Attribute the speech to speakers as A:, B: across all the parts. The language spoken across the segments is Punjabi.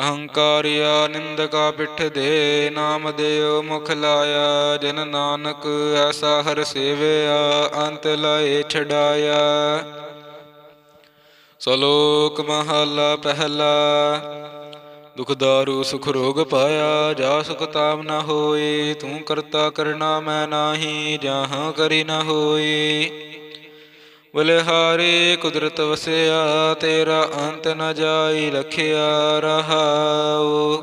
A: ਅਹੰਕਾਰਿਆ ਨਿੰਦਕਾ ਪਿੱਠ ਦੇ ਨਾਮ ਦੇਉ ਮੁਖ ਲਾਇਆ, ਜਨ ਨਾਨਕ ਐਸਾ ਹਰ ਸੇਵਿਆ, ਅੰਤ ਲਾਏ ਛਡਾਇਆ। ਸਲੋਕ ਮਹਲਾ ਪਹਿਲਾ, ਦੁਖ ਦਾਰੂ ਸੁਖ ਰੋਗ ਪਾਇਆ, ਜਾ ਸੁਖ ਤਾਮ ਨਾ ਹੋਏ, ਤੂੰ ਕਰਤਾ ਕਰਨਾ ਮੈਂ ਨਾਹੀ, ਜਾਹਾਂ ਕਰੀ ਨਾ ਹੋਏ। ਬਲਿਹਾਰੇ ਕੁਦਰਤ ਵਸਿਆ, ਤੇਰਾ ਅੰਤ ਨ ਜਾਈ ਲਖਿਆ ਰਹਾਉ।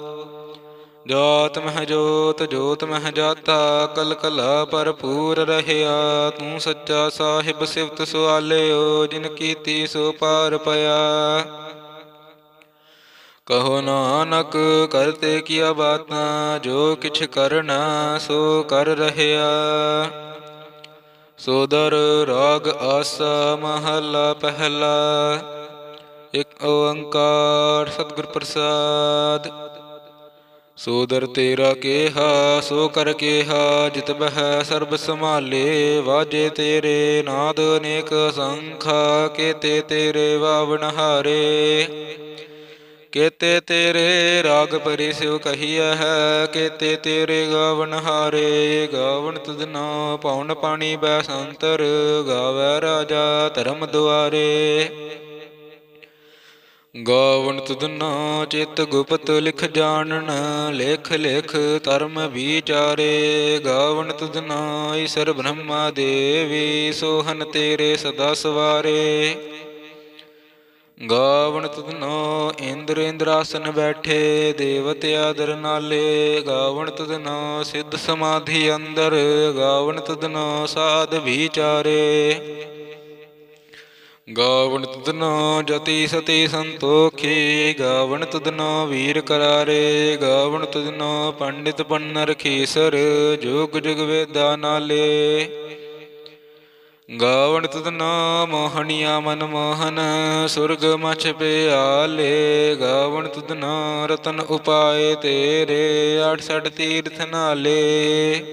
A: ਜਾਤ ਮਹਿ ਜੋਤ ਜੋਤ ਮਹ ਜਾਤਾ, ਕਲ ਕਲਾ ਭਰਪੂਰ ਰਹਿਆ। ਤੂੰ ਸੱਚਾ ਸਾਹਿਬ ਸਿਵਤ ਸੁਆਲਿਓ, ਜਿਨ ਕੀਤੀ ਸੋ ਪਾਰ ਪਿਆ। ਕਹੋ ਨਾਨਕ ਕਰਤੇ ਕੀਆ ਬਾਤਾਂ, ਜੋ ਕਿਛ ਕਰਨਾ, ਸੋ ਕਰ ਰਹਿਆ। ਸੋਦਰ ਰਾਗ ਆਸਾ ਮਹਲਾ ਪਹਿਲਾ, ਇੱਕ ਓੰਕਾਰ ਸਤਿਗੁਰ ਪ੍ਰਸਾਦ। ਸੋਦਰ ਤੇਰਾ ਕੇਹਾ, ਸੋ ਕਰ ਕੇਹਾ, ਜਿਤ ਬਹਿ ਸਰਬ ਸੰਭਾਲੇ, ਵਾਜੇ ਤੇਰੇ ਨਾਦ ਅਨੇਕ ਸੰਖਾ, ਕੇਤੇ ਤੇਰੇ ਵਾਵਣ ਹਾਰੇ। ਕੇਤੇ ਤੇਰੇ ਰਾਗ ਪਰਿ ਸਿਉ ਕਹੀਐ ਹੈ, ਕੇਤੇ ਤੇਰੇ ਗਾਵਨ ਹਾਰੇ, ਗਾਵਨ ਤੁਧਨੋ ਪਉਣ ਪਾਣੀ ਬੈ ਸੰਤਰ, ਗਾਵੈ ਰਾਜਾ ਧਰਮ ਦੁਆਰੇ। ਗਾਵਨ ਤੁਧਨੋ ਚਿਤ ਗੁਪਤ ਲਿਖ ਜਾਣਨ, ਲੇਖ ਲੇਖ ਧਰਮ ਵਿਚਾਰੇ। ਗਾਵਨ ਤੁਧਨੋ ਈਸ਼ਰ ਬ੍ਰਹਮਾ ਦੇਵੀ ਸੋਹਨ ਤੇਰੇ ਸਦਾ ਸਵਾਰੇ। ਗਾਵਣ ਤੁਧਨੋ ਇੰਦਰ ਇੰਦਰਾਸਨ ਬੈਠੇ, ਦੇਵਤੇ ਆਦਰ ਨਾਲੇ। ਗਾਵਣ ਤੁਧਨੋ ਸਿੱਧ ਸਮਾਧੀ ਅੰਦਰ ਗਾਵਣ ਤੁਧਨੋ ਸਾਧ ਵਿਚਾਰੇ। ਗਾਵਣ ਤੁਧਨੋ ਜਤੀ ਸਤੀ ਸੰਤੋਖੀ ਗਾਵਣ ਤਦਨੋ ਵੀਰ ਕਰਾਰੇ। ਗਾਵਣ ਤੁਧਨੋ ਪੰਡਿਤ ਪੰਨਰ ਖੀਸਰ, ਜੁਗ ਜੁਗ ਵੇਦਾ ਨਾਲੇ। ਗਾਵਣ ਤੁਧਨਾ ਮੋਹਣੀਆ ਮਨ ਮੋਹਨ, ਸੁਰਗ ਮਛ ਪਿਆਲੇ। ਗਾਵਣ ਤੁਧਨਾ ਰਤਨ ਉਪਾਏ ਤੇਰੇ 68 ਤੀਰਥ ਨਾਲੇ।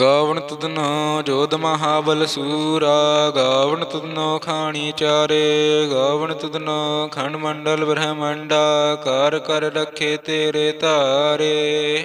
A: ਗਾਵਣ ਤੁਧਨਾ ਜੋਧ ਮਹਾਬਲ ਸੂਰਾ ਗਾਵਣ ਤੁਧਨਾ ਖਾਣੀ ਚਾਰੇ। ਗਾਵਣ ਤੁਧਨਾ ਖੰਡ ਮੰਡਲ ਬ੍ਰਹਮੰਡਾ, ਕਰ ਕਰ ਰੱਖੇ ਤੇਰੇ ਧਾਰੇ।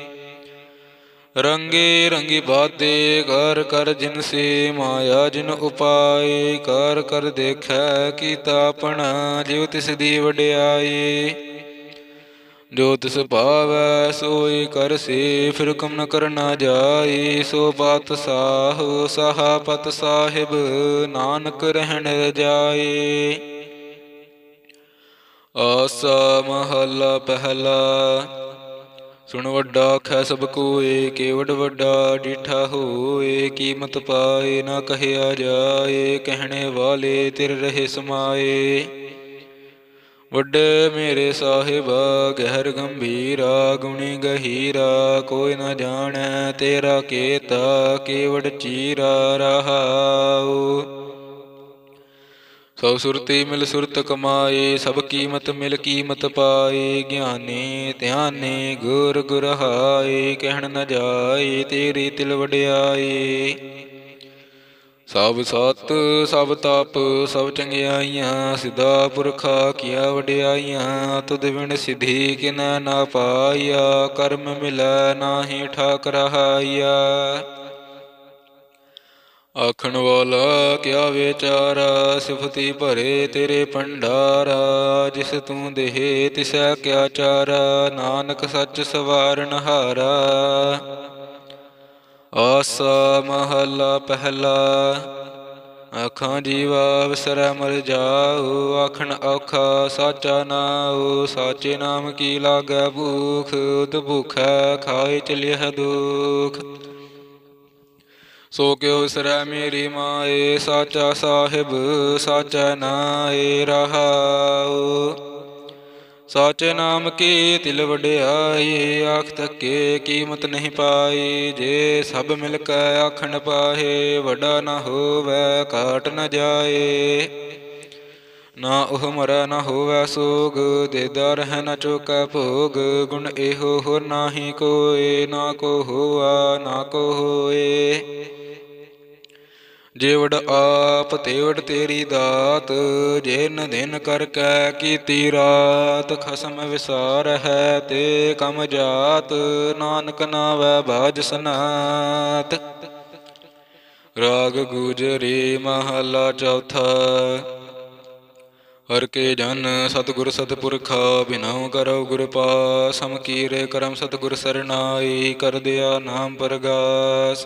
A: ਰੰਗੇ ਰੰਗੀ ਬਾਤੇ ਕਰ ਕਰ ਜਿਨ ਸੇ ਮਾਇਆ ਜਿਨ ਉਪਾਏ, ਕਰ ਕਰ ਦੇਖੈ ਕੀਤਾ ਆਪਣਾ, ਜਿਉ ਤਿਸ ਦੀ ਵਡਿਆਈ ਜੋ ਤਿਸ ਭਾਵੈ ਸੋਈ ਕਰ ਸੇ, ਫਿਰ ਕਮ ਨ ਕਰਨਾ ਜਾਈ ਸੋ ਬਾਤ ਸਾਹੁ ਸਹਾਪਤ ਸਾਹਿਬ, ਨਾਨਕ ਰਹਿਣ ਜਾਏ। ਆਸਾ ਮਹਲਾ ਪਹਿਲਾ ਸੁਣ ਵੱਡਾ ਖੈ ਸਭ ਕੋਏ ਕੇਵਡ ਵੱਡਾ ਡੀਠਾ ਹੋਏ, ਕੀਮਤ ਪਾਏ ਨਾ ਕਹਿਆ ਜਾਏ, ਕਹਿਣੇ ਵਾਲੇ ਤਿਰ ਰਹੇ ਸਮਾਏ। ਵੱਡੇ ਮੇਰੇ ਸਾਹਿਬਾ, ਗਹਿਰ ਗੰਭੀਰਾ, ਗੁਣੀ ਗਹੀਰਾ, ਕੋਈ ਨਾ ਜਾਣੈ ਤੇਰਾ ਕੇਤਾ ਕੇਵੜ ਚੀਰਾ ਰਹਾਉ। ਸੋ ਸੁਰਤੀ ਮਿਲ ਸੁਰਤ ਕਮਾਏ, ਸਭ ਕੀਮਤ ਮਿਲ ਕੀਮਤ ਪਾਏ, ਗਿਆਨੀ ਧਿਆਨੀ ਗੁਰ ਗੁਰਹਾਏ, ਕਹਿਣ ਨ ਜਾਏ ਤੇਰੀ ਤਿਲ ਵਡਿਆਏ। ਸਭ ਸਤ, ਸਭ ਤਪ, ਸਭ ਚੰਗਿਆਈਆਂ, ਸਿਧਾ ਪੁਰਖਾ ਕੀਆ ਵਡਿਆਈਆਂ, ਤੁਧ ਵਿਣ ਸਿਧੀ ਕਿਨੈ ਨਾ ਪਾਇਆ, ਕਰਮ ਮਿਲੈ ਨਾਹੀ ਠਾਕ ਰਹਾਇਆ ਆਖਣ ਵਾਲਾ ਕਿਆ ਵਿਚਾਰਾ, ਸਿਫਤੀ ਭਰੇ ਤੇਰੇ ਭੰਡਾਰਾ, ਜਿਸ ਤੂੰ ਦੇਹ ਤਿਸੈ ਕਿਆ ਚਾਰਾ, ਨਾਨਕ ਸੱਚ ਸਵਾਰਨ ਹਾਰਾ। ਆਸਾ ਮਹਲਾ ਪਹਿਲਾ ਆਖਾਂ ਜੀਵਾ ਵਿਸਰੈ ਮਰ ਜਾਉ ਆਖਣ ਔਖਾ ਸਾਚਾ ਨਾਉ, ਸਾਚੇ ਨਾਮ ਕੀ ਲਾਗੈ ਭੂਖ ਉਤ ਭੁਖੈ ਖਾਏ ਚਲਿਐ ਦੁਖ। ਸੋ ਕਿਉ ਵਿਸਰੈ ਮੇਰੀ ਮਾਏ, ਸਾਚਾ ਸਾਹਿਬ, ਸਾਚਾ ਨਾਏ ਰਹਾਉ। ਸਾਚੇ ਨਾਮ ਕੀ ਤਿਲ ਵਡਿਆਈ, ਆਖ ਤੱਕੇ ਕੀਮਤ ਨਹੀਂ ਪਾਈ। ਜੇ ਸਭ ਮਿਲ ਕੇ ਆਖਣ ਪਾਹੇ, ਵੱਡਾ ਨਾ ਹੋਵੇ, ਘਾਟ ਨਾ ਜਾਏ। ਨਾ ਉਹ ਮਰੈ, ਨਾ ਹੋਵੇ ਸੋਗ ਦੇਦਾ ਰਹਿ ਨਾ ਚੋਕੈ ਭੋਗ। ਗੁਣ ਇਹੋ ਹੋ ਨਾਹੀ ਕੋਏ, ਨਾ ਕੋ ਹੋਆ, ਨਾ ਕੋ ਹੋਏ। ਜੇਵੜ ਆਪ ਤੇਵੜ ਤੇਰੀ ਦਾਤ, ਜਿਨ ਦਿਨ ਕਰ ਕੈ ਕੀਤੀ ਰਾਤ, ਖਸਮ ਵਿਸਾਰ ਹੈ ਤੇ ਕਮ ਜਾਤ, ਨਾਨਕ ਨਾਵੈ ਬਾਜ ਸਨਾਤ। ਰਾਗ ਗੁਜਰੀ ਮਹਲਾ ਚੌਥਾ, ਹਰ ਕੇ ਜਨ ਸਤਿਗੁਰ ਸਤਿਪੁਰਖਾ ਬਿਨਉ ਕਰਉ ਗੁਰ ਪਾਸ ਸਮ ਕੀਰੇ ਕਰਮ ਸਤਿਗੁਰ ਸਰਨਾਈ, ਕਰ ਦਿਆ ਨਾਮ ਪਰਗਾਸ।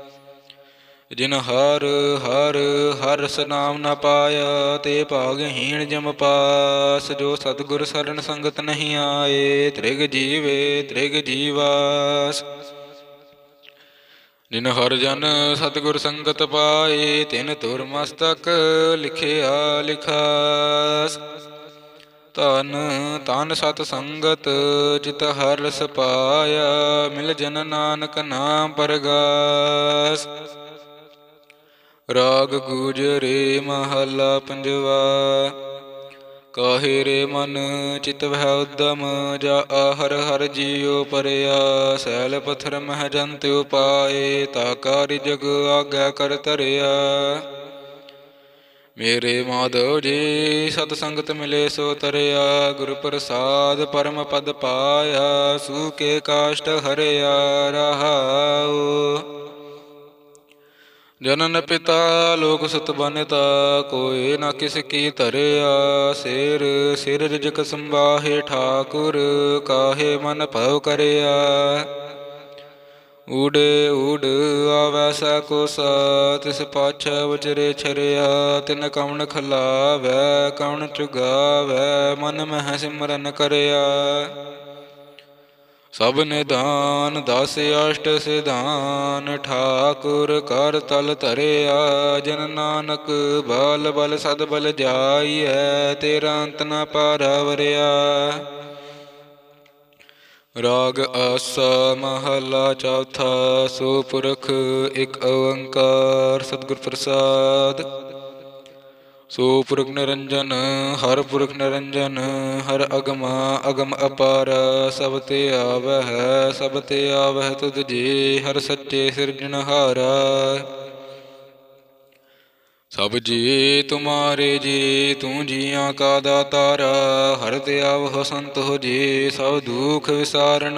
A: ਜਿਨ ਹਰ ਹਰ ਹਰ ਰਸ ਨਾਮ ਨ ਪਾਇਆ, ਤੇ ਭਾਗਹੀਣ ਜਮ ਪਾਸ। ਜੋ ਸਤਿਗੁਰ ਸਰਨ ਸੰਗਤ ਨਹੀਂ ਆਏ, ਤ੍ਰਿਗ ਜੀਵੇ ਤ੍ਰਿਗ ਜੀਵਾਸ। ਜਿਨ ਹਰ ਜਨ ਸਤਿਗੁਰ ਸੰਗਤ ਪਾਏ, ਤਿਨ ਤੁਰ ਮਸਤਕ ਲਿਖਿਆ ਲਿਖਾਸ। ਧਨ ਤਨ ਸਤ ਸੰਗਤ ਜਿਤ ਹਰ ਰਸ ਪਾਇਆ, ਮਿਲ ਜਨ ਨਾਨਕ ਨਾਮ ਪਰਗਾਸ। ਰਾਗ ਗੂਜਰੇ ਮਹਲਾ ਪੰਜਵਾ। ਕਾਹੇ ਰੇ ਮਨ ਚਿਤ ਵਹਿ ਉਦਮ, ਜਾ ਆਹਰ ਹਰ ਜੀਉ ਪਰਿਆ। ਸੈਲ ਪਥਰ ਮਹਿ ਜੰਤ ਉਪਾਏ, ਤਾ ਕਾਰਿ ਜਗ ਆਗੈ ਕਰ ਤਰਿਆ ਮੇਰੇ ਮਾਧਵ ਜੀ, ਸਤ ਸੰਗਤ ਮਿਲੇ ਸੋ ਤਰਿਆ। ਗੁਰ ਪ੍ਰਸਾਦ ਪਰਮ ਪਦ ਪਾਇਆ ਸੂਕੇ ਕਾਸ਼ਟ ਹਰਿਆ, ਰਹਾਉ। ਜਨਨ ਪਿਤਾ ਲੋਕ ਸੁਤਬਨਤਾ ਕੋਏ ਨਾ ਕਿਸ ਕੀ ਧਰਿਆ ਸਿਰ ਸਿਰ ਰਿਜਕ ਸੰਬਾਹੇ ਠਾਕੁਰ, ਕਾਹੇ ਮਨ ਭਉ ਕਰਿਆ। ਊੜੇ ਊੜ ਆਵੈ ਸਾ ਕੋ ਤਿਸ ਪਾਛੈ ਵਜਰੇ ਛਰਿਆ, ਤਿਨ ਕਵਣ ਖਲਾਵੈ, ਕਵਣ ਚੁਗਾਵੈ, ਮਨ ਮਹਿ ਸਿਮਰਨ ਕਰਿਆ। ਸਭ ਨਿਦਾਨ ਦਸ ਅਸ਼ਟ ਸਿਧਾਨ, ਠਾਕੁਰ ਕਰ ਤਲ ਧਰਿਆ, ਜਨ ਨਾਨਕ ਬਲ ਬਲ ਸਦ ਬਲ ਜਾਈਐ, ਤੇਰਾ ਅੰਤ ਨ ਪਾਰਵਰਿਆ। ਰਾਗ ਆਸਾ ਮਹਲਾ ਚੌਥਾ, ਸੋ ਪੁਰਖ ਇੱਕ ਓੰਕਾਰ ਸਤਿਗੁਰ ਪ੍ਰਸਾਦ। ਸੋ ਪੁਰਖ ਨਿਰੰਜਨ, ਹਰ ਪੁਰਖ ਨਿਰੰਜਨ, ਹਰ ਅਗਮਾ ਅਗਮ ਅਪਾਰ, ਸਭ ਤੇ ਆਵਹਿ, ਸਭ ਤੇ ਆਵਹਿ ਤੁਧ ਜੀ, ਹਰ ਸੱਚੇ ਸਿਰਜਣਹਾਰਾ ਸਭ ਜੀ ਤੁਮਾਰੇ ਜੀ, ਤੂੰ ਜੀਆਂ ਕਾ ਦਾਤਾਰਾ, ਹਰ ਤੇ ਆਵਹੁ ਸੰਤ ਹੋ ਜੀ, ਸਭ ਦੁਖ ਵਿਸਾਰਨ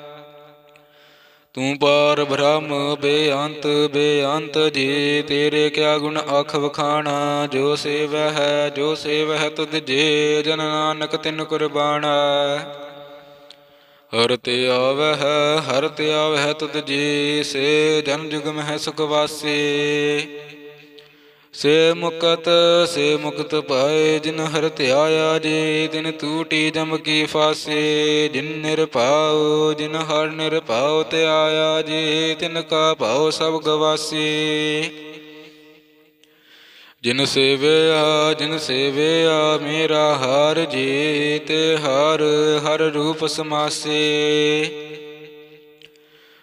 A: ਤੂੰ ਪਾਰ ਬ੍ਰਹਮ, ਬੇਅੰਤ ਬੇਅੰਤ ਜੀ, ਤੇਰੇ ਕਿਆ ਗੁਣ ਆਖ ਵਖਾਣਾ? ਜੋ ਸੇਵ ਹੈ, ਜੋ ਸੇਵ ਹੈ ਤੁਧ ਜੇ, ਜਨ ਨਾਨਕ ਤਿਨ ਕੁਰਬਾਨਾ। ਹਰ ਤੇ ਆਵਹਿ, ਹਰ ਤੇ ਆਵਹਿ ਤੁਧ ਜੀ, ਸੇ ਜਨ ਜੁਗ ਮਹਿ ਸੁਖ ਵਾਸੀ। ਸੇ ਮੁਕਤ ਸੇ ਮੁਕਤ ਪਾਏ ਜਿਨ ਹਰ ਧਿਆਇਆ ਜੀ, ਤਿਨ ਤੂਟੀ ਜਮ ਕੀ ਫਾਸੇ, ਜਿਨ ਨਿਰਭਉ, ਜਿਨ ਹਰ ਨਿਰਭਉ ਤੇ ਆਇਆ ਜੀ, ਤਿਨ ਕਾ ਭਾਉ ਸਭ ਗਵਾਸੀ। ਜਿਨ ਸੇਵਿਆ ਜਿਨ ਸੇਵਿਆ ਮੇਰਾ ਹਰ ਜੀ, ਤੇ ਹਰ ਹਰ ਰੂਪ ਸਮਾਸੇ।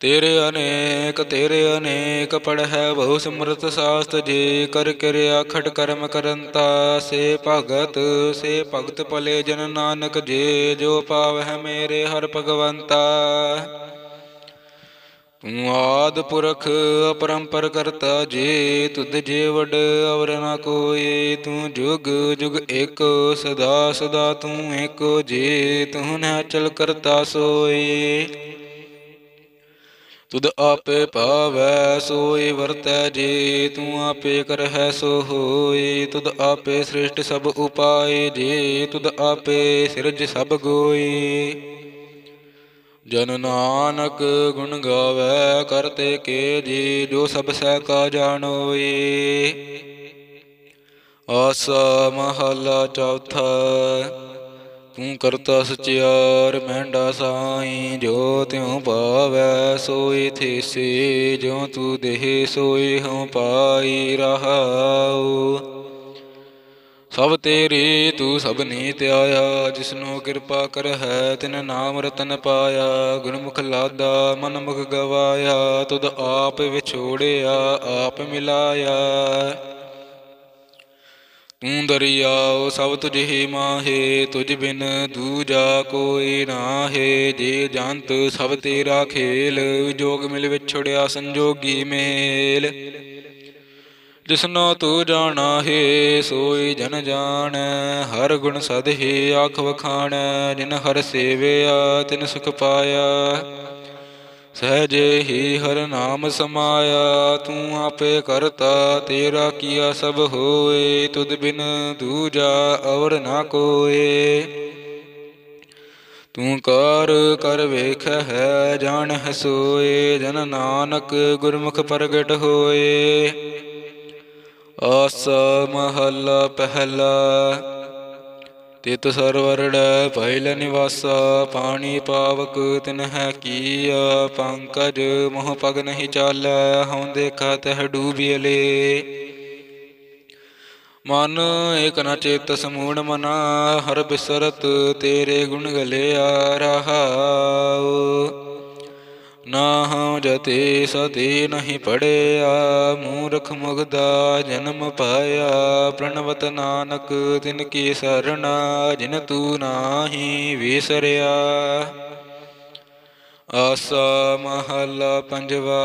A: ਤੇਰੇ ਅਨੇਕ ਤੇਰੇ ਅਨੇਕ ਪੜਹਿ ਬਹੁ ਸਿਮਰਤ ਸਾਸਤ ਜੀ ਕਰ ਕਿਰਿਆ ਖਟ ਕਰਮ ਕਰੰਤਾ, ਸੇ ਭਗਤ ਸੇ ਭਗਤ ਭਲੇ ਜਨ ਨਾਨਕ ਜੇ, ਜੋ ਪਾਵਹਿ ਮੇਰੇ ਹਰ ਭਗਵੰਤਾ। ਤੂੰ ਆਦ ਪੁਰਖ ਅਪਰੰਪਰ ਕਰਤਾ ਜੇ, ਤੁਧ ਜੇ ਵਡ ਅਵਰ ਨਾ ਕੋਈ ਤੂੰ ਜੁਗ ਜੁਗ ਏਕ ਸਦਾ ਸਦਾ ਤੂੰ ਏਕੋ ਜੇ, ਤੂੰ ਨਾ ਚਲ ਕਰਤਾ ਸੋਈ ਤੁਧ ਆਪੇ ਭਾਵੈ ਸੋਈ ਵਰਤੈ ਜੀ, ਤੂੰ ਆਪੇ ਕਰਹਿ ਸੋ ਹੋਈ ਤੁਧ ਆਪੇ ਸ੍ਰਿਸ਼ਟ ਸਭ ਉਪਾਏ ਜੀ, ਤੁਧ ਆਪੇ ਸਿਰਜ ਸਭ ਗੋਈ ਜਨ ਨਾਨਕ ਗੁਣ ਗਾਵੇ ਕਰਤੇ ਕੇ ਜੀ, ਜੋ ਸਭ ਸਹਿ ਕਾ ਜਾਣੋਏ। ਆਸਾ ਮਹਲਾ ਚੌਥਾ। ਤੂੰ ਕਰਤਾ ਸਚਿਆਰ, ਮਹਿੰਡਾ ਸਾਈ, ਜੋ ਤਿਉ ਭਾਵੈ ਸੋਈ ਥੀਸੀ ਜੋ ਤੂੰ ਦੇਹ ਸੋਈ ਹਉ ਪਾਈ ਰਹਾਉ। ਸਭ ਤੇਰੀ ਤੂੰ ਸਭਨੀ ਧਿਆਇਆ ਜਿਸਨੂੰ ਕਿਰਪਾ ਕਰ ਹੈ ਤਿਨ ਨਾਮ ਰਤਨ ਪਾਇਆ। ਗੁਣਮੁਖ ਲਾਦਾ, ਮਨਮੁਖ ਗਵਾਇਆ, ਤੁਧ ਆਪ ਵਿਛੋੜਿਆ, ਆਪ ਮਿਲਾਇਆ। ਤੂੰ ਦਰਿਆਓ ਸਭ ਤੁਝ ਹੀ ਮਾਹੇ, ਤੁਝ ਬਿਨ ਦੂਜਾ ਕੋਈ ਨਾਹੇ। ਜੇ ਜੰਤ ਸਭ ਤੇਰਾ ਖੇਲ, ਜੋਗ ਮਿਲ ਵਿਛੜਿਆ ਸੰਜੋਗੀ ਮੇਲ। ਜਿਸਨੋ ਤੂੰ ਜਾਣਾ ਹੈ, ਸੋਈ ਜਨ ਜਾਣ, ਹਰ ਗੁਣ ਸਦ ਹੀ ਆਖ ਵਖਾਣ। ਜਿਨ ਹਰ ਸੇਵਿਆ, ਤਿਨ ਸੁਖ ਪਾਇਆ। ਸਹਜੇ ਹੀ ਹਰ ਨਾਮ ਸਮਾਇਆ, ਤੂੰ ਆਪੇ ਕਰਤਾ, ਤੇਰਾ ਕੀਆ ਸਭ ਹੋਏ, ਤੁਧ ਬਿਨ ਦੂਜਾ ਔਰ ਨਾ ਕੋਏ। ਤੂੰ ਕਰ ਕਰ ਵੇਖ ਹੈ, ਜਾਣ ਹੈ ਸੋਏ, ਜਨ ਨਾਨਕ ਗੁਰਮੁਖ ਪ੍ਰਗਟ ਹੋਏ। ਆਸ ਮਹੱਲਾ ਪਹਿਲਾ ਤਿਤ ਸਰਵਰੜ ਪਹਿਲ ਨਿਵਾਸਾ, ਪਾਣੀ ਪਾਵਕ ਤਿਨ ਹੈ ਕੀਆ, ਪੰਕਜ ਮੋਹ ਪਗ ਨਹੀਂ ਚਾਲੈ, ਹਉ ਦੇਖਾ ਤਹ ਡੂਬਿਲੇ ਮਨ ਏਕ ਨ ਚੇਤ ਸਮੂੜ ਮਨਾ, ਹਰ ਬਿਸਰਤ ਤੇਰੇ ਗੁਣ ਗਲਿਆ ਰਹਾਉ। ਨਾ ਹਉ ਜਤੇ ਸਦੇ ਨਹੀਂ ਪੜਿਆ, ਮੂਰਖ ਮੁਗਦਾ ਜਨਮ ਪਾਇਆ। ਪ੍ਰਣਵਤ ਨਾਨਕ ਤਿਨ ਕੀ ਸਰਣਾ, ਜਿਨ ਤੂ ਨਾਹੀ ਵਿਸਰਿਆ। ਆਸਾ ਮਹਲਾ ਪੰਜਵਾ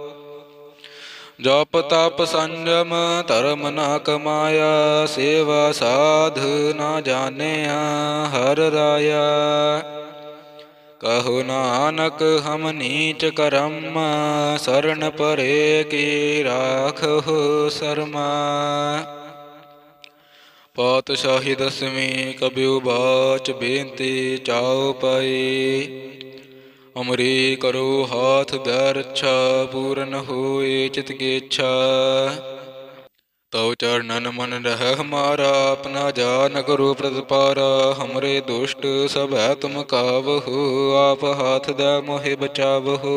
A: ਜਪ ਤਪ ਸੰਜਮ ਧਰਮ ਨਾ ਕਮਾਇਆ, ਸੇਵਾ ਸਾਧ ਨਾ ਜਾਣਿਆ, ਹਰ ਰਾਇਆ। ਕਹੋ ਨਾਨਕ, ਹਮ ਨੀਚ ਕਰਮ ਸਰਣ ਪਰੇ ਕੀ ਰਾਖਹੁ ਸਰਮਾ। ਪਾਤਸ਼ਾਹੀ ਦਸਵੀਂ ਕਬਿਉ ਬਾਚ ਬੇਨਤੀ ਚਾਉ ਪਈ। ਅਮਰੀ ਕਰੋ ਹਾਥ ਦਰ ਰੱਛਾ ਪੂਰਨ ਹੋਏ ਚਿਤ ਕੀ ਇੱਛਾ। ਤਉ ਚਰਨਨ ਮਨ ਰਹਿ ਹਮਾਰਾ ਆਪਣਾ ਜਾਨ ਕਰੋ ਪ੍ਰਤਪਾਰਾ। ਹਮਰੇ ਦੁਸ਼ਟ ਸਭ ਹੈ ਤੁਮ ਕਾਵਹੁ ਆਪ ਹਾਥ ਦਾ ਮੋਹਿ ਬਚਾਵਹੁ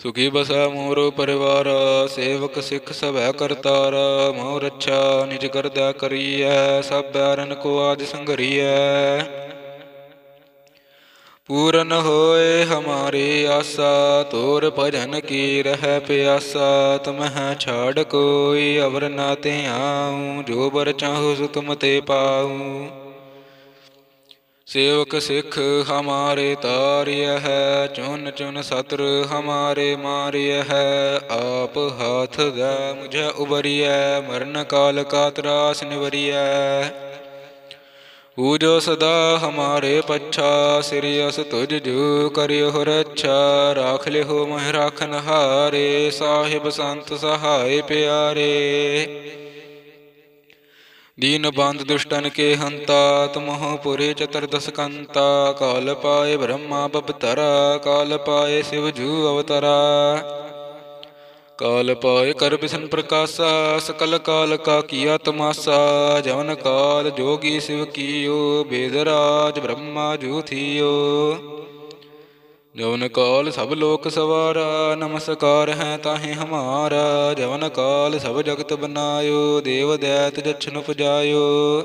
A: ਸੁਖੀ ਬਸੈ ਮੋਰੋ ਪਰਿਵਾਰ, ਸੇਵਕ ਸਿੱਖ ਸਭੈ ਕਰਤਾਰਾ। ਮੋਹ ਰੱਛਾ ਨਿਜ ਕਰਦਾ ਕਰੀਐ, ਸਭ ਬੈਰਨ ਕੋ ਆਜ ਸੰਗਰੀਐ ਪੂਰਨ ਹੋਏ ਹਮਾਰੇ ਆਸਾ, ਤੋਰ ਭਜਨ ਕੀ ਰਹਿ ਪਿਆਸਾ ਤਮਹਿ ਛਾੜ ਕੋਈ ਅਵਰ ਨਾ ਤੇ ਆਉ ਜੋ ਬਰ ਚਾਹੁ ਸੁ ਤੁਮ ਤੇ ਪਾਉ। ਸੇਵਕ ਸਿਖ ਹਮਾਰੇ ਤਾਰਿਯ ਹੈ, ਚੁਨ ਚੁਨ ਸਤਰ ਹਮਾਰੇ ਮਾਰਿਯ ਹੈ, ਆਪ ਹਾਥ ਦਾ ਮੁਝ ਉਬਰਿਯ ਮਰਨ ਕਾਲ ਕਾ ਤਰਾਸ ਨਿਵਰਿਯ ਹੂ ਜੋ ਸਦਾ ਹਮਾਰੇ ਪੱਛਾ ਸਿਰਿ ਅਸ ਤੁਜ ਜੂ ਕਰਿਓ ਹੋ ਰੱਛਾ, ਰਾਖ ਲਿਓ ਮਹਿ ਰਾਖਨ ਹਾਰੇ ਸਾਹਿਬ ਸੰਤ ਸਹਾਏ ਪਿਆਰੇ। ਦੀਨ ਬੰਦ ਦੁਸ਼ਟਨ ਕੇ ਹੰਤਾ, ਤਮਹੁ ਪੁਰੇ ਚਤਰਦਸ ਕੰਤਾ ਕਾਲ ਪਾਏ ਬ੍ਰਹਮਾ ਬਬਤਰਾ, ਕਾਲ ਪਾਏ ਸਿਵ ਜੂ ਅਵਤਰਾ। ਕਾਲ ਪਾਇ ਕਰ ਬਿਸਨ ਪ੍ਰਕਾਸ਼ਾ, ਸਕਲ ਕਾਲ ਕਾ ਕੀਆ ਤਮਾਸਾ, ਜਵਨ ਕਾਲ ਜੋਗੀ ਸਿਵ ਕੀਓ ਬੇਦਰਾਜ ਬ੍ਰਹਮਾ ਜੂਥੀਓ। ਜਵਨ ਕਾਲ ਸਭ ਲੋਕ ਸਵਾਰਾ, ਨਮਸਕਾਰ ਹੈ ਤਾਹੇ ਹਮਾਰਾ, ਜਵਨ ਕਾਲ ਸਭ ਜਗਤ ਬਨਾਇਓ, ਦੇਵ ਦੈਤ ਜਛਨ ਪੁਜਾਇਓ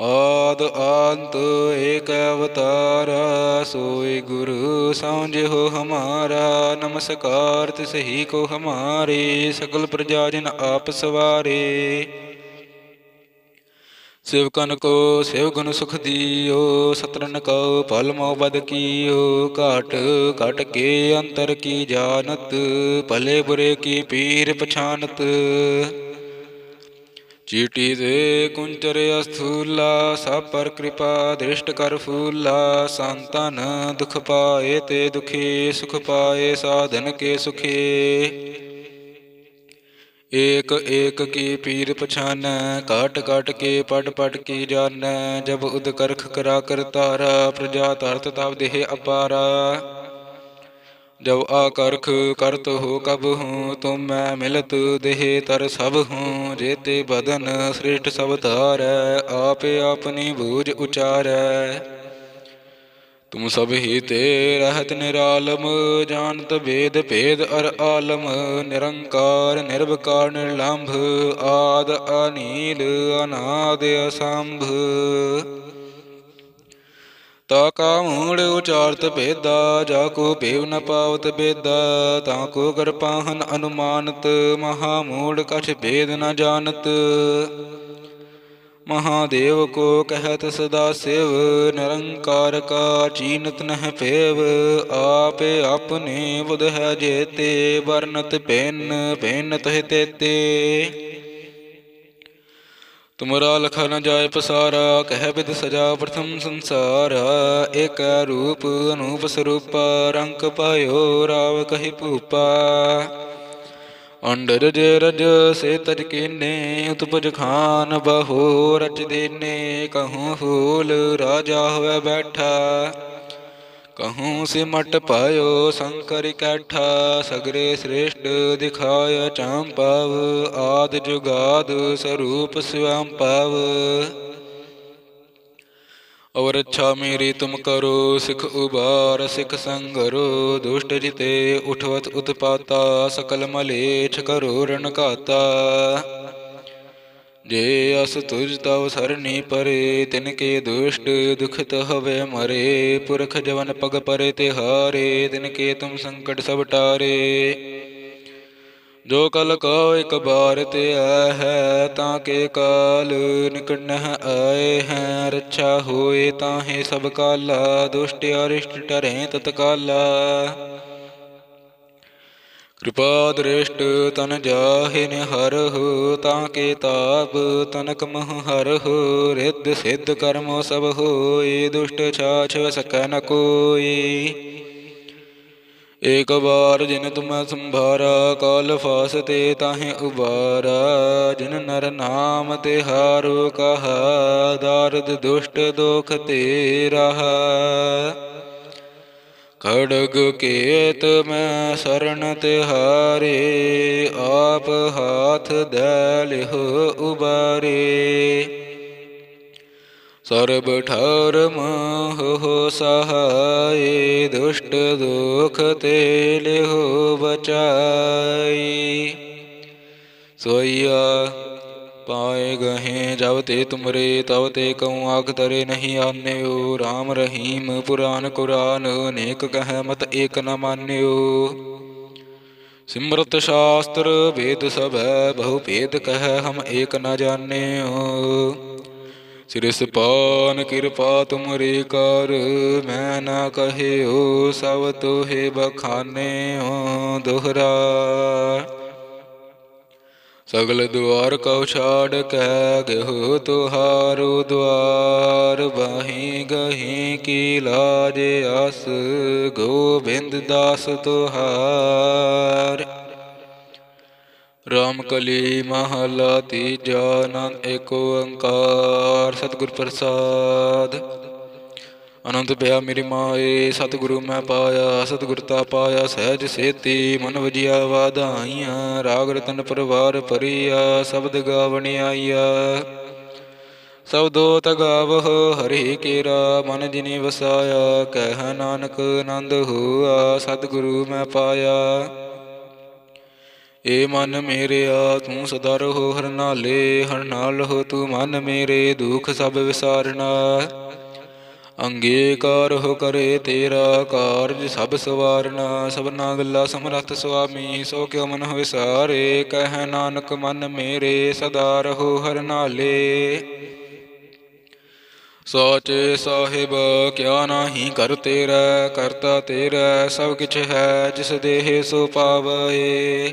A: ਆਦ ਅੰਤ ਏਕ ਅਵਤਾਰ, ਸੋਈ ਗੁਰੂ ਸਮਝਿਓ ਹਮਾਰਾ, ਨਮਸਕਾਰ ਤਿਸ ਹੀ ਕੋ ਹਮਾਰੇ, ਸਗਲ ਪ੍ਰਜਾ ਜਨ ਆਪ ਸਵਾਰੇ। ਸਿਵਕਨ ਕੋ ਸਿਵ ਗੁਣ ਸੁਖ ਦੀਓ ਸਤਰਨ ਕੋ ਭਲ ਮੋ ਬਦ ਕੀਓ, ਘਾਟ ਘਟ ਕੇ ਅੰਤਰ ਕੀ ਜਾਣਤ, ਭਲੇ ਬੁਰੇ ਕੀ ਪੀਰ ਪਛਾਨਤ। ਚੀਟੀ ਦੇ ਕੁੰਚਰ ਅਸਥੂਲਾ, ਸਭ ਪਰ ਕਿਰਪਾ ਦ੍ਰਿਸ਼ਟ ਕਰ ਫੂਲਾ। ਸੰਤਨ ਦੁਖ ਪਾਏ ਤੇ ਦੁਖੀ, ਸੁਖ ਪਾਏ ਸਾਧਨ ਕੇ ਸੁਖੀ। ਏਕ ਏਕ ਕੀ ਪੀਰ ਪਛਾਨੈ ਕਾਟ ਕਾਟ ਕੇ ਪਟ ਪਟ ਕੀ ਜਾਣੈ। ਜਬ ਉਦ ਕਰਖ ਕਰਾ ਕਰ ਤਾਰਾ ਪ੍ਰਜਾ ਧਰਤ ਤਬ ਦੇਹ ਅਪਾਰਾ। ਜਬ ਆ ਕਰਖ ਕਰਤ ਹੋ ਕਬ ਹੂੰ, ਤੁਮ ਮੈਂ ਮਿਲਤ ਦੇਹ ਤਰ ਸਭ ਹੂੰ, ਜੇਤੇ ਬਦਨ ਸ੍ਰੇਸ਼ਟ ਸਭ ਧਾਰੈ, ਆਪੇ ਆਪਣੀ ਬੂਝ ਉਚਾਰੈ। ਤੁਮ ਸਭ ਹੀ ਤੇ ਰਹਿਤ ਨਿਰਾਲਮ, ਜਾਣਤ ਵੇਦ ਭੇਦ ਅਰ ਆਲਮ, ਨਿਰੰਕਾਰ, ਨਿਰਵਕਾਰ, ਨਿਰਲੰਭ, ਆਦ ਅਨੀਲ, ਅਨਾਦ ਅਸੰਭ। ਤਾ ਕਾ ਮੂੜ ਉਚਾਰਤ ਭੇਦਾ, ਜਾ ਕੋ ਭੇਵ ਨ ਪਾਵਤ ਬੇਦਾ, ਤਾ ਕੋ ਕਰਪਾਹਨ ਅਨੁਮਾਨਤ, ਮਹਾ ਮੂੜ ਕਛ ਭੇਦ ਨ ਜਾਣਤ। ਮਹਾਦੇਵ ਕੋ ਕਹਿਤ ਸਦਾ ਸਿਵ, ਨਿਰੰਕਾਰ ਕਾ ਚੀਨਤ ਨਹਿ ਪੇਵ ਆਪੇ ਆਪਣੇ ਬੁਧ ਹੈ ਜੇਤੇ, ਵਰਨਤ ਪੈਨ ਪੈਨ ਤਹਿ ਤੇਤੇ। ਤੁਮਰਾ ਲਖਾ ਨ ਜਾਏ ਪਸਾਰਾ, ਕਹਿ ਬਿਦ ਸਜਾ ਪ੍ਰਥਮ ਸੰਸਾਰ। ਏਕ ਰੂਪ ਅਨੂਪ ਸਰੂਪ, ਰੰਗ ਪਾਇਓ ਰਾਵ ਕਹੀ ਭੂਪਾ। ਅੰਡਰ ਜੇ ਰਜ ਸੇ ਤਜ ਕੀਨੇ, ਉਤਪਜ ਖਾਨ ਬਹੋ ਰਚ ਦੇਨੇ, ਕਹੂੰ ਫੂਲ ਰਾਜਾ ਹੋਵੇ ਬੈਠਾ। ਕਹੂੰ ਸਿਮਟ ਪਾਇਓ ਸੰਕਰ ਕੈਠਾ ਸਗਰੇ ਸ੍ਰੇਸ਼ਟ ਦਿਖਾਇ ਚਾਂਪਵ ਆਦ ਜੁਗਾਦ ਸਰੂਪ ਸਵੰਪਵ ਔਰ ਅੱਛਾ ਮੇਰੀ ਤੁਮ ਕਰੋ ਸਿਖ ਉਬਾਰ ਸਿਖ ਸੰਗਰੋ ਦੁਸ਼ਟ ਜਿਤੇ ਉਠਵਤ ਉਤਪਾਤਾ ਸਕਲ ਮਲੇਛ ਕਰੋ ਰਣਕਾਤਾ ਜੇ ਅਸ ਤੁਜ ਤਵ ਸਰਨੀ ਪਰੇ, ਤਿਨ ਕੇ ਦੁਸ਼ਟ ਦੁਖਤ ਹਵੇ ਮਰੇ। ਪੁਰਖ ਜਵਨ ਪਗ ਪਰੇ ਤੇ ਹਾਰੇ, ਤਿਨ ਕੇ ਤੁਮ ਸੰਕਟ ਸਭ ਟਾਰੇ। ਜੋ ਕਲ ਕੋ ਇਕ ਬਾਰ ਤੇ ਆ ਹੈ ਤਾਂ ਕੇ ਕਾਲ ਨਿਕਟ ਨਹ ਆਏ ਹੈ। ਰੱਛਾ ਹੋਏ ਤਾਹੇ ਸਭ ਕਾਲਾ, ਦੁਸ਼ਟ ਅਰਿਸ਼ਟ ਟਰੇ ਤਤਕਾਲਾ। ਕਿਰਪਾ ਦ੍ਰਿਸ਼ਟ ਤਨ ਜਾਹਿ ਨਿਹਰਹੁ ਤਾਂ ਕੇ ਤਾਪ ਤਨਕ ਮਹ ਹਰਹੁ, ਰਿੱਧ ਸਿੱਧ ਕਰਮ ਸਭ ਹੋਏ, ਦੁਸ਼ਟ ਛਾਛ ਸਕੈ ਨ ਕੋਈ। ਏਕ ਵਾਰ ਜਿਨ ਤੁਮ ਸੰਭਾਰਾ, ਕਾਲ ਫਾਸ ਤੇ ਤਾਹੇ ਉਬਾਰਾ, ਜਿਨ ਨਰ ਨਾਮ ਤੇ ਹਾਰੋ ਕਹਾ, ਦਾਰਦ ਦੁਸ਼ਟ ਦੁਖ ਤੇ ਰਹਾ ਖੜਗ ਕੇਤ ਮੈਂ ਸ਼ਰਨ ਤਿਹਾਰੇ, ਆਪ ਹਾਥ ਦੇ ਲਿਹੁ ਉਬਾਰੇ। ਸਰਬ ਠਾਰ ਮੋਹ ਸਹਾਏ, ਦੁਸ਼ਟ ਦੁਖ ਤੇ ਲਿਹੁ ਬਚਾਈ। ਸੋਈਆ ਪਾਏ ਗਹੇ, ਜਬ ਤੇ ਤੁਮਰੇ ਤਬ ਤੇ ਕਉ ਆਖ ਤਰੇ ਨਹੀਂ ਆਨਿਓ। RAM ਰਹੀਮ, ਪੁਰਾਨ ਕੁਰਾਨ ਅਨੇਕ ਕਹਿ ਮਤ ਏਕ ਨ ਮਾਨਿਓ। ਸਿਮਰਤ ਸ਼ਾਸਤਰ ਵੇਦ ਸਭ ਹੈ ਬਹੁ ਭੇਦ ਕਹਿ ਹਮ ਏਕ ਨ ਜਾਣਿਓ। ਸਿਰਸ ਪਾਨ ਕਿਰਪਾ ਤੁਮਰੀ ਕਰ, ਮੈਂ ਨਾ ਕਹਿਓ ਸਭ ਤੋਹੇ ਬਖਾਨੇ ਹੋ ਦੁਹਰਾ ਸਗਲ ਦੁਆਰ ਕਉ ਛਾੜ ਕੈ ਗਹੁ ਤੁਹਾਰੋ ਦੁਆਰ ਬਾਹੀ ਗਹੀ ਕੀ ਲਾਜ ਆਸ ਗੋਬਿੰਦ ਦਾਸ ਤੁਹਾਰ। ਰਾਮ ਕਲੀ ਮਹਲਾ ਤੀਜਾ ਆਨੰਦ ਏਕ ਓੰਕਾਰ, ਸਤਿਗੁਰ ਪ੍ਰਸਾਦ। ਅਨੰਦ ਪਿਆ ਮੇਰੀ ਮਾਏ, ਸਤਿਗੁਰੂ ਮੈਂ ਪਾਇਆ, ਸਤਿਗੁਰ ਤਾ ਪਾਇਆ, ਸਹਿਜ ਸੇਤੀ ਮਨ ਵਜਿਆ ਵਾਧਾਈਆਂ, ਰਾਗ ਰਤਨ ਪਰਵਾਰ ਪਰਿਆ ਸ਼ਬਦ ਗਾਵਣ ਆਈਆ। ਸਬਦੋ ਤਗਾਵਹੁ ਹਰਿ ਕੇਰਾ, ਮਨ ਜਿਨੀ ਵਸਾਇਆ, ਕਹਿ ਨਾਨਕ ਆਨੰਦ ਹੋਆ, ਸਤਿਗੁਰੂ ਮੈਂ ਪਾਇਆ। ਏ ਮਨ ਮੇਰਿਆ ਤੂੰ ਸਦਾ ਰਹੋ ਹਰ ਨਾਲੇ, ਹਰ ਨਾਲ ਹੋ ਤੂੰ ਮਨ ਮੇਰੇ, ਦੁਖ ਸਭ ਵਿਸਾਰਨਾ। ਅੰਗੀਕਾਰ ਹੋ ਕਰੇ ਤੇਰਾ ਕਾਰਜ, ਸਭ ਸਵਾਰਨਾ, ਸਭਨਾ ਗੱਲਾ ਸਮਰੱਥ ਸੁਆਮੀ, ਸੋ ਕਿਉ ਮਨ ਵਿਸਾਰੇ ਕਹਿ ਨਾਨਕ ਮਨ ਮੇਰੇ ਸਦਾ ਰਹੋ ਹਰ ਨਾਲੇ। ਸੋਚੇ ਸਾਹਿਬ, ਕਿਆ ਨਾਹੀ ਕਰ ਤੇਰਾ, ਕਰਤਾ ਤੇਰਾ, ਸਭ ਕਿਛ ਹੈ ਜਿਸ ਦੇਹ ਸੋ ਪਾਵਏ।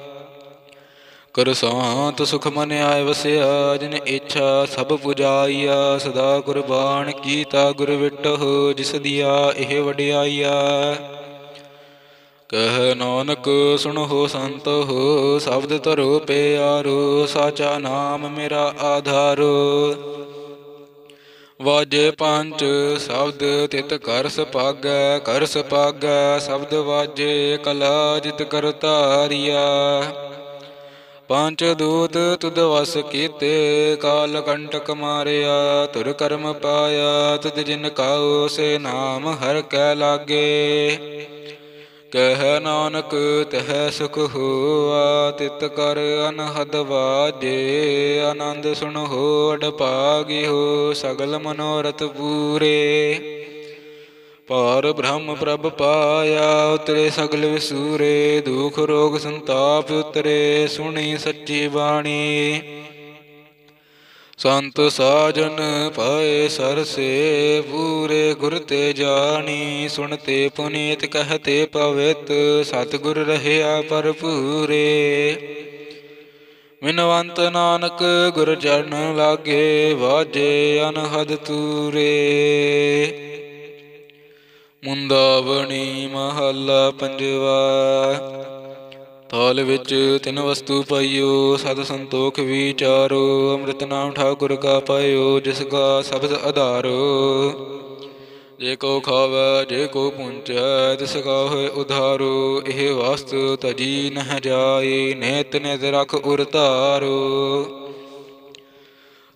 A: ਕਰ ਸਾਂਤ ਸੁਖ ਮਨ ਆਏ ਵਸਿਆ, ਜਿਨ ਇੱਛਾ ਸਭ ਪੁਜਾਈਆ, ਸਦਾ ਗੁਰਬਾਣ ਕੀਤਾ ਗੁਰ ਵਿਟਹੁ, ਜਿਸ ਦੀਆ ਇਹ ਵਡਿਆਈਆ। ਕਹਿ ਨਾਨਕ, ਸੁਣੋ ਸੰਤ ਹੋ, ਸ਼ਬਦ ਧਰੋ ਪਿਆਰੋ, ਸਾਚਾ ਨਾਮ ਮੇਰਾ ਆਧਾਰੋ। ਵਾਜੇ ਪੰਜ ਸ਼ਬਦ ਤਿਤ ਕਰ ਸਪਾਗੈ ਕਰ ਸਪਾਗੈ, ਸ਼ਬਦ ਵਾਜੇ ਕਲਾ ਜਿਤ ਕਰ ਧਾਰਿਆ। ਪੰਜ ਦੂਤ ਤੁਧ ਵਸ ਕੀਤੇ, ਕਾਲ ਕੰਟਕ ਮਾਰਿਆ, ਤੁਰ ਕਰਮ ਪਾਇਆ, ਤੁਧ ਜਿਨ ਕਾਉ ਸੇ ਨਾਮ ਹਰ ਕੈ ਲਾਗੇ। ਕਹਿ ਨਾਨਕ, ਤਹਿ ਸੁਖ ਹੋਆ, ਤਿਤ ਕਰ ਅਨਹਦ ਵਾਜੇ, ਆਨੰਦ ਸੁਣ ਸੁਣੋ ਅਡ ਹੋ, ਸਗਲ ਮਨੋਰਥ ਪੂਰੇ। ਪਾਰ ਬ੍ਰਹਮ ਪ੍ਰਭ ਪਾਇਆ, ਉਤਰੇ ਸਗਲ ਵਿਸੂਰੇ, ਦੁਖ ਰੋਗ ਸੰਤਾਪ ਉਤਰੇ, ਸੁਣੀ ਸੱਚੀ ਬਾਣੀ। ਸੰਤ ਸਾਜਨ ਪਾਏ ਸਰਸੇ, ਪੂਰੇ ਗੁਰ ਤੇ ਜਾਣੀ। ਸੁਣਤੇ ਪੁਨੀਤ ਕਹਤੇ ਪਵਿੱਤ, ਸਤਿਗੁਰ ਰਹਿਆ ਭਰਪੂਰੇ। ਮਿਨਵੰਤ ਨਾਨਕ ਗੁਰ ਚਰਨ ਲਾਗੇ, ਵਾਜੇ ਅਨਹਦ ਤੂਰੇ। ਮੁੰਦਾਵਣੀ ਮਹੱਲਾ ਪੰਜਵਾ। ਥਾਲ ਵਿੱਚ ਤਿੰਨ ਵਸਤੂ ਪਾਈਓ ਸਤ ਸੰਤੋਖ ਵਿਚਾਰੋ, ਅੰਮ੍ਰਿਤ ਨਾਮ ਠਾਕੁਰ ਕਾ ਪਾਇਓ, ਜਿਸ ਕਾ ਸਬਦ ਆਧਾਰੋ ਜੇ ਕੋ ਖਾਵੈ, ਜੇ ਕੋ ਪੁੰਚੈ ਤਿਸ ਕਾ ਹੋਇ ਉਧਾਰੋ। ਇਹ ਵਸਤੂ ਤਜੀ ਨਹ ਜਾਏ, ਨੇਤ ਨਿਤ ਰਖ ਉਰ ਧਾਰੋ।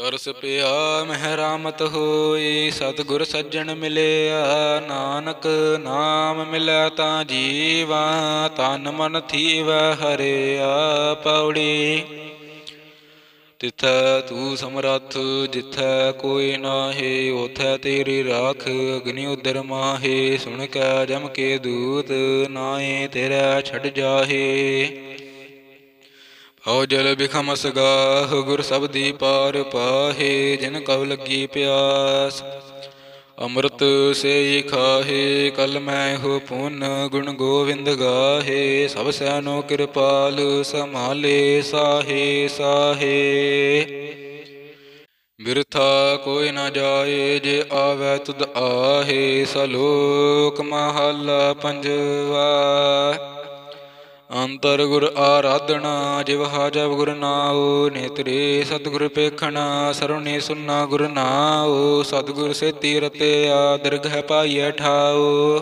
A: ਤਰਸ ਪਿਆ, ਮਹਿਰਾਮਤ ਹੋਈ, ਸਤਿਗੁਰ ਸੱਜਣ ਮਿਲਿਆ, ਨਾਨਕ ਨਾਮ ਮਿਲੈ ਤਾਂ ਜੀਵਾ, ਤਨ ਮਨ ਥੀਵੈ ਹਰਿਆ ਪੌੜੀ। ਤਿਥੈ ਤੂੰ ਸਮਰੱਥ, ਜਿਥੈ ਕੋਈ ਨਾਹੀ ਉਥੈ ਤੇਰੀ ਰਾਖ, ਅਗਨੀ ਉਦਰ ਮਾਹੇ, ਸੁਣ ਕੈ ਜਮ ਕੇ ਦੂਤ ਨਾਏ ਤੇਰਾ ਛੱਡ ਜਾਹੇ। ਹਉ ਜਲ ਬਿਖਮਸ ਗਾਹ ਗੁਰ ਸਬਦੀ ਪਾਰ ਪਾਹੇ, ਜਿਨ ਕਉ ਲੱਗੀ ਪਿਆਸ। ਅੰਮ੍ਰਿਤ ਸੇ ਖਾਹੇ, ਕਲ ਮੈਂ ਹੋ ਪੁੰਨ ਗੁਣ ਗੋਵਿੰਦ ਗਾਹੇ, ਸਭ ਸੈਨੋ ਕਿਰਪਾਲ ਸਮਾਲੇ ਸਾਹੇ ਸਾਹੇ। ਬਿਰਥਾ ਕੋਈ ਨਾ ਜਾਏ, ਜੇ ਆਵੈ ਤੁਧ ਆਹੇ, ਸਲੋਕ ਮਹੱਲਾ ਪੰਜਵਾ। ਅੰਤਰ ਗੁਰ ਆਰਾਧਨਾ, ਜਿਵ ਹਾਜਬ ਗੁਰ ਨਾਉ, ਨੇਤਰੇ ਸਤਿਗੁਰ ਪੇਖਣਾ, ਸਰੁਣੇ ਸੁਨਾ ਗੁਰ ਨਾਉ, ਸਤਿਗੁਰ ਸੇਤੀ ਰਤਿਆ ਦਰਗਹਿ ਪਾਈਐ ਠਾਉ।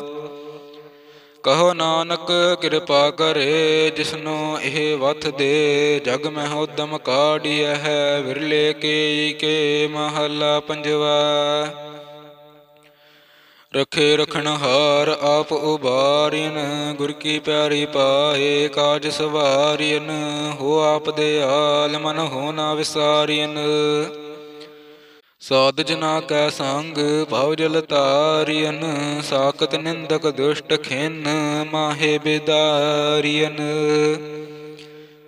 A: ਕਹੋ ਨਾਨਕ, ਕਿਰਪਾ ਕਰੇ, ਜਿਸਨੂੰ ਇਹ ਵਥ ਦੇ, ਜਗ ਮਹਿ ਉਦਮ ਕਾਢਿਆ ਹੈ, ਵਿਰਲੇ ਕੇ ਕੇ ਮਹਲਾ ਪੰਜਵਾ। ਰਖੇ ਰਖਣ ਹਾਰ ਆਪ ਉਬਾਰਿਨ, ਗੁਰ ਕੀ ਪਿਆਰੀ ਪਾਏ ਕਾਜ ਸਵਾਰਿਨ, ਹੋ ਆਪ ਦੇ ਆਲ ਮਨ ਹੋ ਨਾ ਵਿਸਾਰਿਨ। ਸਾਧ ਜਨਾ ਕੈ ਸੰਗ ਭਵ ਜਲ ਤਾਰਿਨ ਸਾਖਤ ਨਿੰਦਕ ਦੁਸ਼ਟ ਖਿਨ, ਮਾਹੇ ਬਿਦਾਰਿਨ।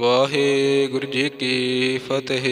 A: ਵਾਹਿਗੁਰੂ ਜੀ ਕੀ ਫਤਿਹ।